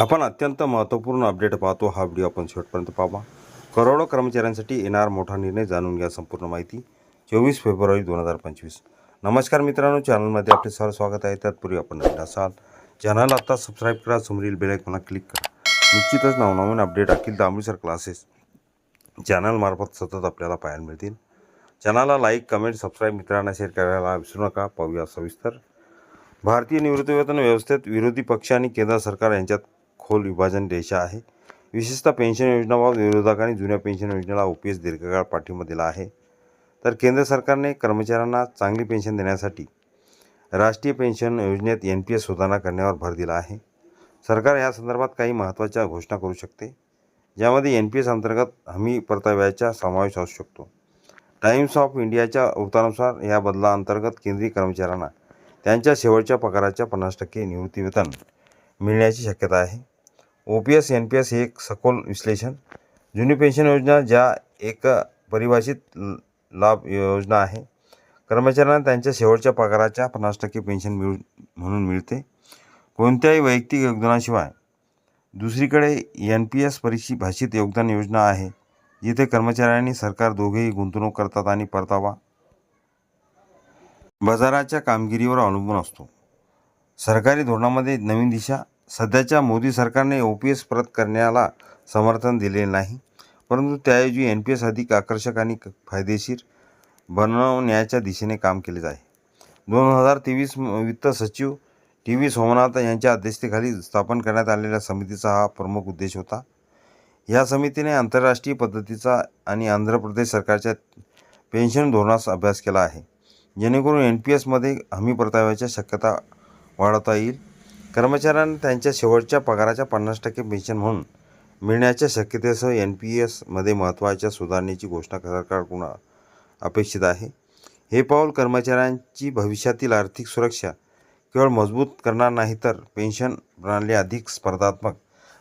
आपण अत्यंत महत्त्वपूर्ण अपडेट पाहतो. हा व्हिडिओ आपण शेवटपर्यंत पाहा. करोडो कर्मचाऱ्यांसाठी येणार मोठा निर्णय जाणून घ्या संपूर्ण माहिती. चोवीस फेब्रुवारी दोन हजार पंचवीस. नमस्कार मित्रांनो चॅनलमध्ये आपले सर स्वागत आहे. त्यातपूर्वी आपण नवीन असाल चॅनल आत्ता सबस्क्राईब करा समोरील बेल क्लिक करा. निश्चितच नवनवीन अपडेट अखिल दामळीसर क्लासेस चॅनलमार्फत सतत आपल्याला पाहायला मिळतील. चॅनलला लाईक कमेंट सबस्क्राईब मित्रांना शेअर करायला विसरू नका. पाहूया सविस्तर. भारतीय निवृत्तीवेतन व्यवस्थेत विरोधी पक्ष आणि केंद्र सरकार यांच्यात खोल विभाजन रेषा आहे. विशेषतः पेन्शन योजनाबाबत विरोधकांनी जुन्या पेन्शन योजनेला ओ पी एस दीर्घकाळ पाठिंबा दिला आहे. तर केंद्र सरकारने कर्मचाऱ्यांना चांगली पेन्शन देण्यासाठी राष्ट्रीय पेन्शन योजनेत एन पी एस सुधारणा करण्यावर भर दिला आहे. सरकार या संदर्भात काही महत्त्वाच्या घोषणा करू शकते ज्यामध्ये एन पी एस अंतर्गत हमी परताव्याचा समावेश असू शकतो. टाइम्स ऑफ इंडियाच्या वृत्तानुसार या बदलाअंतर्गत केंद्रीय कर्मचाऱ्यांना त्यांच्या शेवटच्या पगाराच्या पन्नास टक्के निवृत्तीवेतन मिळण्याची शक्यता आहे. O P S N P S हे एक सखोल विश्लेषण. जुनी पेन्शन योजना ज्या एक परिभाषित ल- लाभ योजना आहे. कर्मचाऱ्यांना त्यांच्या शेवटच्या पगाराच्या पन्नास टक्के पेन्शन मिळू म्हणून मिळते. कोणत्याही वैयक्तिक योगदानाशिवाय. दुसरीकडे एन पी एस परिभाषित योगदान योजना आहे. जिथे कर्मचाऱ्यांनी सरकार दोघेही गुंतवणूक करतात आणि परतावा. बाजाराच्या कामगिरीवर अवलंबून असतो. सरकारी धोरणामध्ये नवीन दिशा सध्याच्या मोदी सरकारने ओ पी एस परत करण्याला समर्थन दिले नाही. परंतु त्याऐवजी एन पी एस अधिक आकर्षक आणि क- फायदेशीर बनवण्याच्या दिशेने काम केले आहे. दोन हजार तेवीस वित्त सचिव टी व्ही सोमनाथ यांच्या अध्यक्षतेखाली स्थापन करण्यात आलेल्या समितीचा हा प्रमुख उद्देश होता. या समितीने आंतरराष्ट्रीय पद्धतीचा आणि आंध्र प्रदेश सरकारच्या पेन्शन धोरणास अभ्यास केला आहे. जेणेकरून एन पी एसमध्ये हमी परताव्याच्या शक्यता वाढवता येईल. कर्मचाऱ्यांना त्यांच्या शेवटच्या पगाराच्या पन्नास टक्के पेन्शन म्हणून मिळण्याच्या शक्यतेसह एन पी एसमध्ये महत्त्वाच्या सुधारणेची घोषणा सरकारकडून अपेक्षित आहे. हे पाऊल कर्मचाऱ्यांची भविष्यातील आर्थिक सुरक्षा केवळ मजबूत करणार नाही तर पेन्शन प्रणाली अधिक स्पर्धात्मक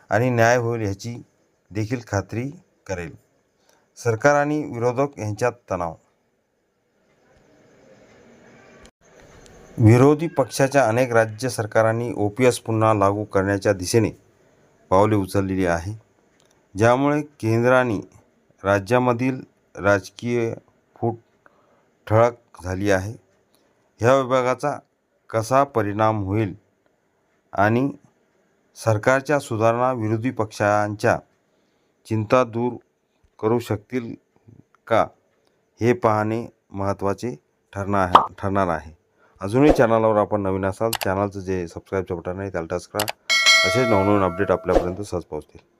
आणि न्याय होईल ह्याची देखील खात्री करेल. सरकार आणि विरोधक यांच्यात तणाव विरोधी पक्षाच्या अनेक राज्य सरकारांनी ओ पी एस पुन्हा लागू करण्याच्या दिशेने पावले उचललेली आहे. ज्यामुळे केंद्राने राज्यामधील राजकीय फूट ठळक झाली आहे. ह्या विभागाचा कसा परिणाम होईल आणि सरकारच्या सुधारणा विरोधी पक्षांच्या चिंता दूर करू शकतील का हे पाहणे महत्त्वाचे ठरणार आहे ठरणार आहे. अजूनही चॅनलवर आपण नवीन असाल चॅनलचं जे सबस्क्राईबचं बटन आहे त्याला टच करा. असेच नवनवीन अपडेट आपल्यापर्यंत सहज पोहोचतील.